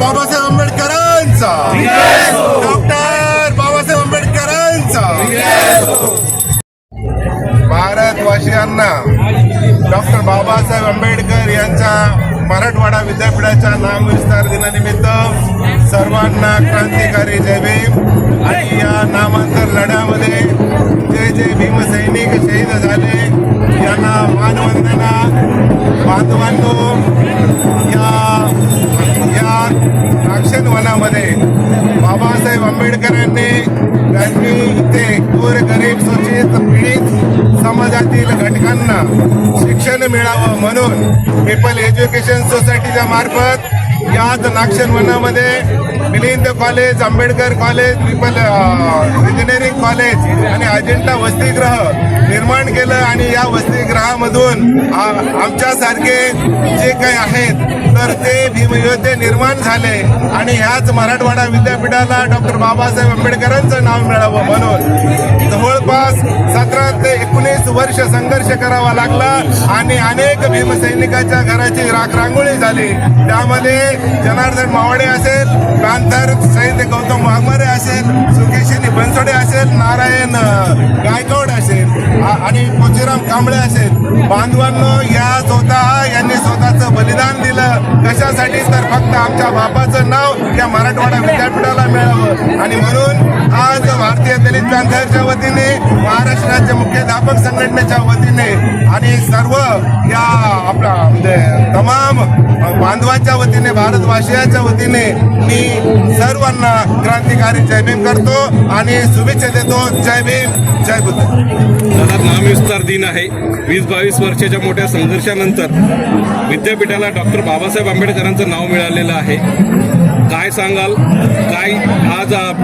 बाबासाहेब आंबेडकरांचा. डॉक्टर बाबासाहेब आंबेडकरांचा. भारतवासियांना डॉक्टर बाबासाहेब आंबेडकर यांच्या मराठवाडा विद्यापीठाच्या नामविस्तार दिनानिमित्त सर्वांना क्रांतिकारी जय भीम. आणि या नामांतर लढ्यामध्ये जे जे भीमसैनिक शहीद झाले यांना मानवंदना. बांधवांनो इथे गोर गरीब पीडित समाजातील घटकांना शिक्षण मिळावं म्हणून पीपल एज्युकेशन सोसायटीच्या मार्फत याच नागशन वनामध्ये Milind college Ambedkar college people engineering college आणि अजिंठा वसतिगृह निर्माण केलं आणि या वसतिगृहामधून आमच्यासारखे जे काही आहेत तर ते भीमयोद्धे निर्माण झाले आणि ह्याच मराठवाडा विद्यापीठाला डॉक्टर बाबासाहेब आंबेडकरांचं नाव मिळावं म्हणून. जवळपास सतरा ते एकोणीस वर्ष संघर्ष करावा लागला आणि अनेक भीमसैनिकाच्या घराची राख रांगोळी झाली. त्यामध्ये जनार्दन मावडे असेल कांतर सैन्य गौतम वाघमारे असेल बनसोडे असेल नारायण गायकवाड असेल आणि पोचीराम कांबळे असेल बांधवांनो या स्वतः यांनी स्वतःचं बलिदान दिलं. कशासाठी? तर फक्त आमच्या बापाचं नाव या मराठवाडा विद्यापीठाला मिळावं. आणि म्हणून आज भारतीय दलित पॅन्थरच्या वतीने महाराष्ट्र राज्य मुख्याध्यापक संघटनेच्या वतीने आणि सर्व या आपला म्हणजे तमाम बांधवांच्या वतीने भारतवासियाच्या वतीने मी सर्वांना क्रांतिकारी जय भीम करतो आणि शुभेच्छा देतो. जय भीम जय बुद्ध. दादा नामविस्तार दिन आहे. वीस बावीस वर्षाच्या मोठ्या संघर्षानंतर विद्यापीठाला डॉक्टर बाबासाहेब आंबेडकरांचं नाव मिळालेलं आहे. काय सांगाल? काय आज आप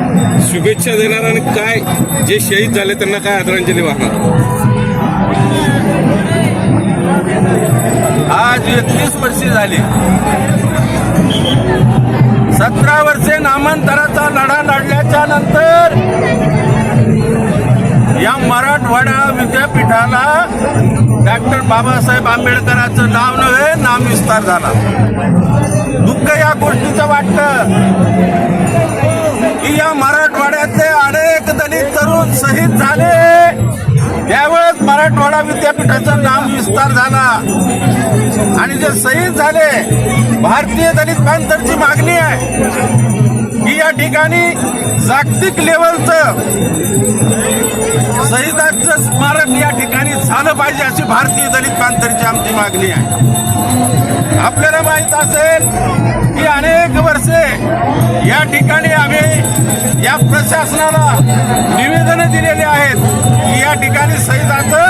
शुभेच्छा देणार आणि काय जे शहीद झाले त्यांना काय आदरांजली वाहणार? आज एकवीस वर्षे झाली. सतरा वर्षे नामांतराचा लढा लढल्याच्या नंतर या मराठवाडा विद्यापीठाला डॉक्टर बाबासाहेब आंबेडकरांचं नाव नव्हे नामविस्तार झाला. दुःख या गोष्टीचं वाटतं की या मराठवाड्यातले अनेक दलित तरुण शहीद झाले. मराठवाडा विद्यापीठाचा नाम विस्तार झाला. आणि जे शहीद झाले भारतीय दलित पॅन्थरची मागणी आहे की या ठिकाणी जागतिक लेवलचं शहीदांचं स्मारक या ठिकाणी झालं पाहिजे अशी भारतीय दलित पांथरची आमची मागणी आहे. आपल्याला माहीत असेल की अनेक वर्षे या ठिकाणी आम्ही या प्रशासनाला निवेदन दिलेले आहेत की या ठिकाणी शहीदाचं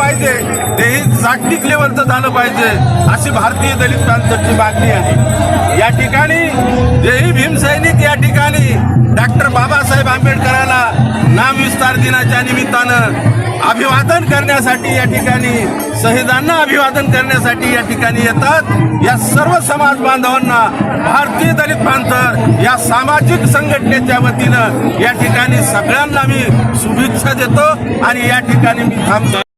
पाहिजे तेही जागतिक लेवलचं झालं पाहिजे अशी भारतीय दलित प्रांताची मागणी आहे. या ठिकाणी जेही भीमसैनिक या ठिकाणी डॉक्टर बाबासाहेब आंबेडकरांना नामविस्तार दिनाच्या निमित्तानं अभिवादन करण्यासाठी या ठिकाणी शहीदांना अभिवादन करण्यासाठी या ठिकाणी येतात. या सर्व समाज बांधवांना भारतीय दलित प्रांत या सामाजिक संघटनेच्या वतीनं या ठिकाणी सगळ्यांना मी शुभेच्छा देतो आणि या ठिकाणी मी थांबतो.